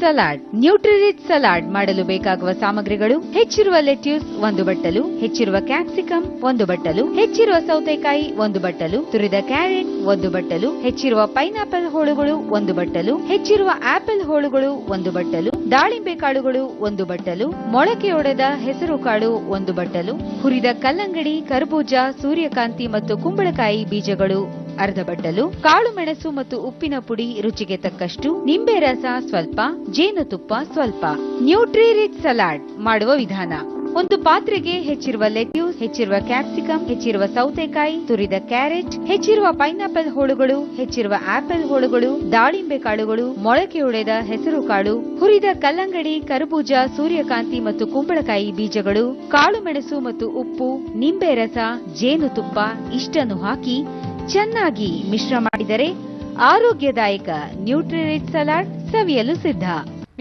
Salad ನ್ಯೂಟ್ರಿರಿಚ್ salad ಮಾಡಲು ಬೇಕಾಗುವ ಸಾಮಗ್ರಿಗಳು, ಹೆಚ್ಚಿರುವ ಲೆಟ್ಯೂಸ್ ಒಂದು ಬಟ್ಟಲು, ಹೆಚ್ಚಿರುವ ಕ್ಯಾಪ್ಸಿಕಂ ಒಂದು ಬಟ್ಟಲು, ಹೆಚ್ಚಿರುವ ಸೌತೆಕಾಯಿ ಒಂದು ಬಟ್ಟಲು, ತುರಿದ ಕ್ಯಾರೆಟ್ ಒಂದು ಬಟ್ಟಲು, ಹೆಚ್ಚಿರುವ ಪೈನಾಪಲ್ ಹೋಳುಗಳು ಒಂದು ಬಟ್ಟಲು, ಹೆಚ್ಚಿರುವ ಆಪಲ್ ಹೋಳುಗಳು ಒಂದು ಬಟ್ಟಲು, ದಾಳಿಂಬೆ ಕಾಳುಗಳು ಒಂದು ಬಟ್ಟಲು ಮೊಳಕೆಯೊಡೆದ ಹೆಸರು ಕಾಳು ಒಂದು ಬಟ್ಟಲು, ಹುರಿದ ಕಲ್ಲಂಗಡಿ, ಕರ್ಬೂಜ, ಸೂರ್ಯಕಾಂತಿ ಮತ್ತು ಕುಂಬಳಕಾಯಿ ಬೀಜಗಳು ಅರ್ಧ ಬಡ್ಡಲು, ಕಾಳು ಮೆಣಸು ಮತ್ತು ಉಪ್ಪಿನ ಪುಡಿ ರುಚಿಗೆ ತಕ್ಕಷ್ಟು, ನಿಂಬೆ ರಸ ಸ್ವಲ್ಪ ಜೇನುತುಪ್ಪ ಸ್ವಲ್ಪ. ನ್ಯೂಟ್ರಿರಿಚ್ ಸಲಾಡ್ ಮಾಡುವ ವಿಧಾನ. ಒಂದು ಪಾತ್ರೆಗೆ ಹೆಚ್ಚಿರುವ ಲೆಟ್ಯೂಸ್ ಹೆಚ್ಚಿರುವ ಕ್ಯಾಪ್ಸಿಕಂ ಹೆಚ್ಚಿರುವ ಸೌತೆಕಾಯಿ, ತುರಿದ ಕ್ಯಾರೆಟ್ ಹೆಚ್ಚಿರುವ ಪೈನಾಪಲ್ ಹೋಳುಗಳು, ಹೆಚ್ಚಿರುವ ಆಪಲ್ ಹೋಳುಗಳು, ದಾಳಿಂಬೆ ಕಾಳುಗಳು ಮೊಳಕೆಯೊಡೆದ ಹೆಸರು ಕಾಳು, ಹುರಿದ ಕಲ್ಲಂಗಡಿ, ಕರ್ಬೂಜ, ಸೂರ್ಯಕಾಂತಿ ಮತ್ತು ಕುಂಬಳಕಾಯಿ ಬೀಜಗಳು, ಕಾಳು ಮೆಣಸು ಮತ್ತು ಉಪ್ಪು, ನಿಂಬೆ ರಸ ಜೇನುತುಪ್ಪ ಇಷ್ಟನ್ನು ಹಾಕಿ ಚೆನ್ನಾಗಿ ಮಿಶ್ರ ಮಾಡಿದರೆ ಆರೋಗ್ಯದಾಯಕ ನ್ಯೂಟ್ರಿರಿಚ್ ಸಲಾಡ್ ಸವಿಯಲು ಸಿದ್ಧ.